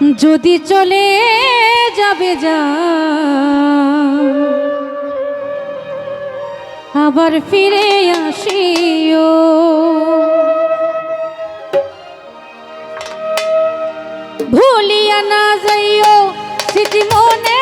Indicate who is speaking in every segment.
Speaker 1: যদি চলে যাবে যা আবার ফিরে আসিও। ভুলিয়া না যাইও স্মৃতি মনে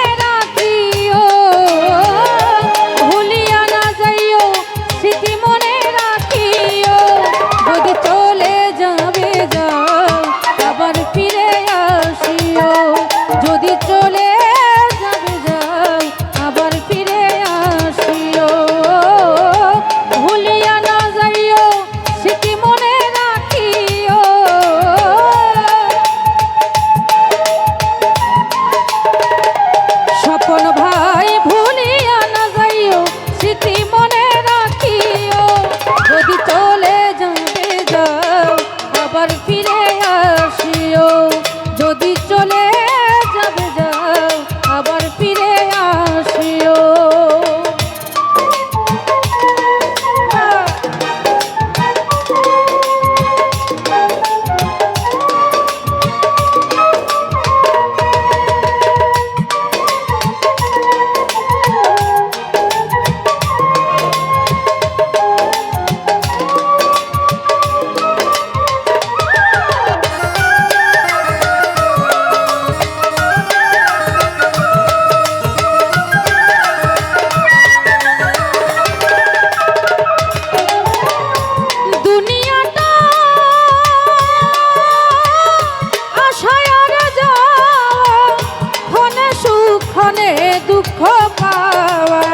Speaker 1: জীবনে দুঃখ পাওয়া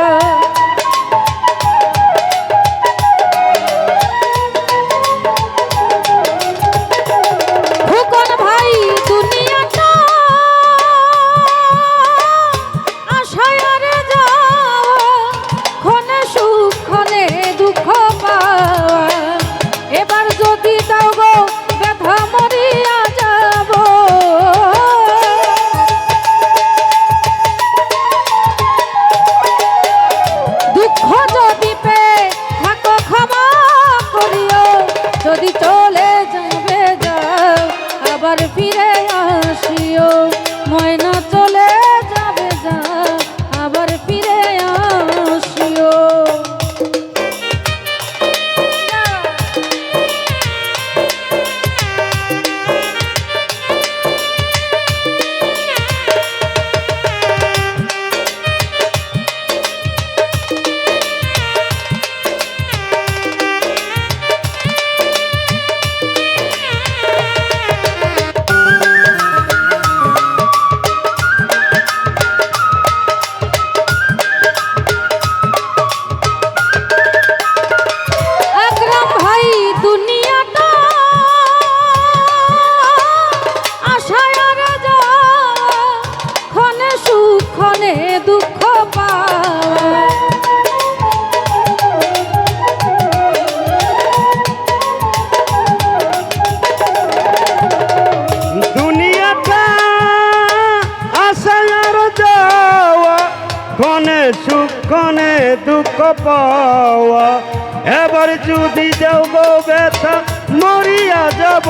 Speaker 1: aplaudito. দুঃখ পাওয়া। এবার যদি যাও
Speaker 2: ব্যথা মরিয়া যাব।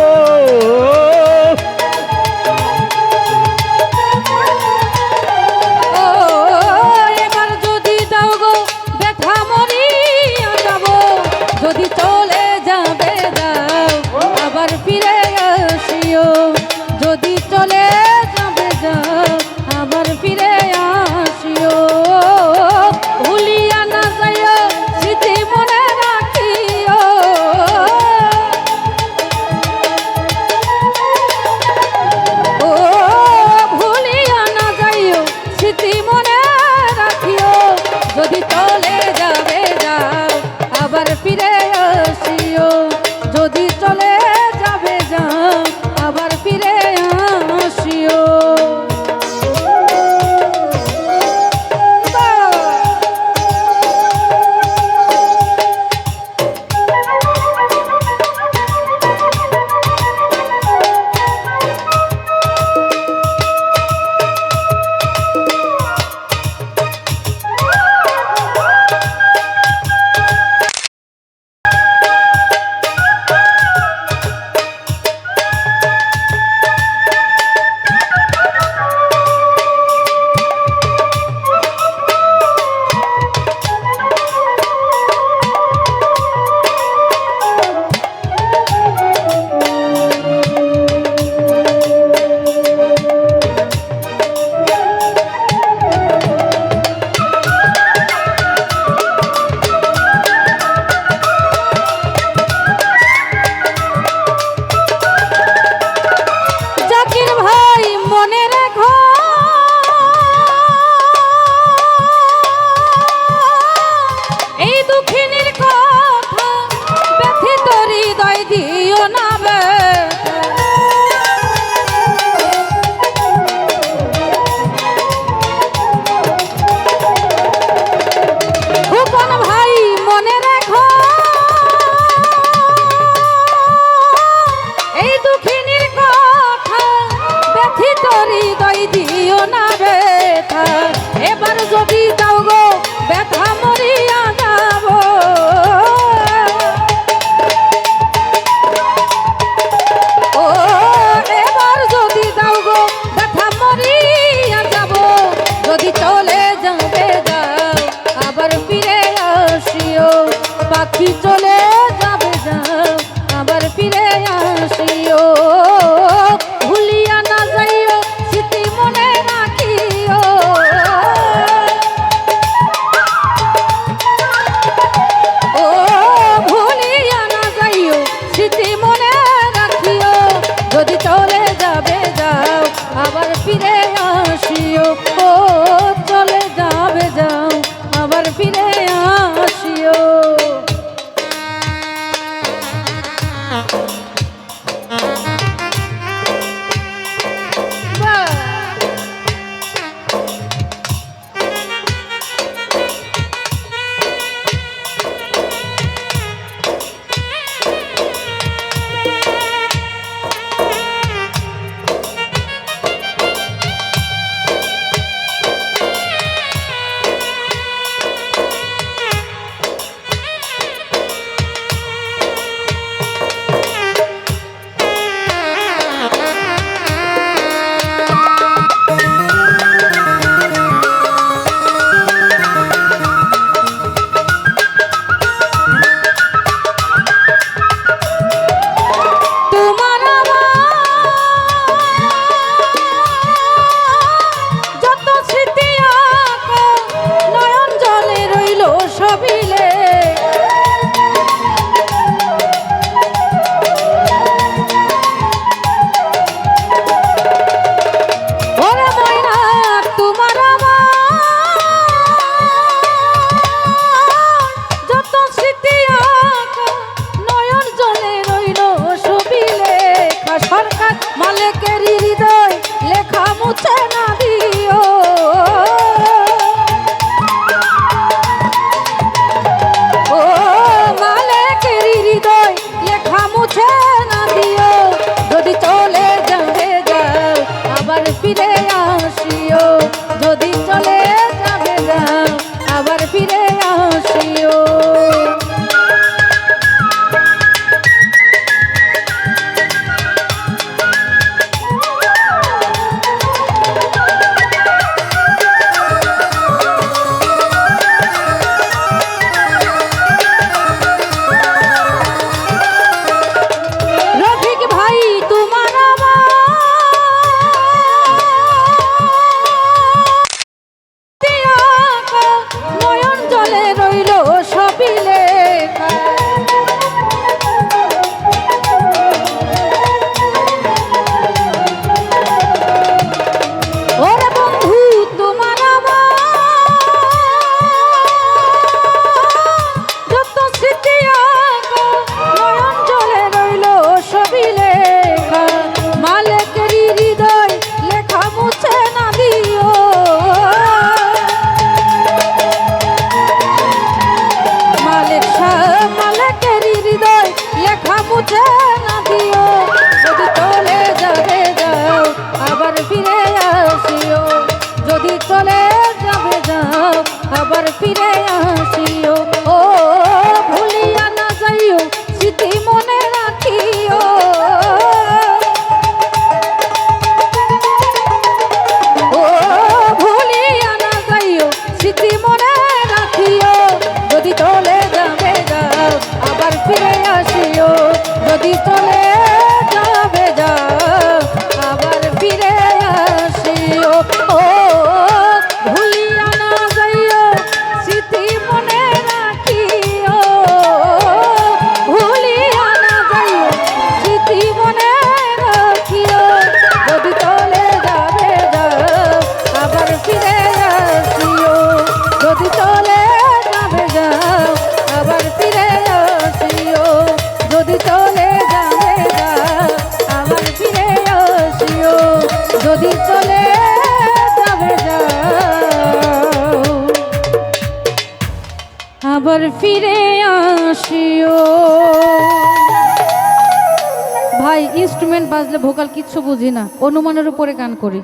Speaker 1: ফিরে আসিও। ভাই ইনস্ট্রুমেন্ট বাজলে ভোকাল কিচ্ছু বুঝি না। অনুমানের উপরে গান করি।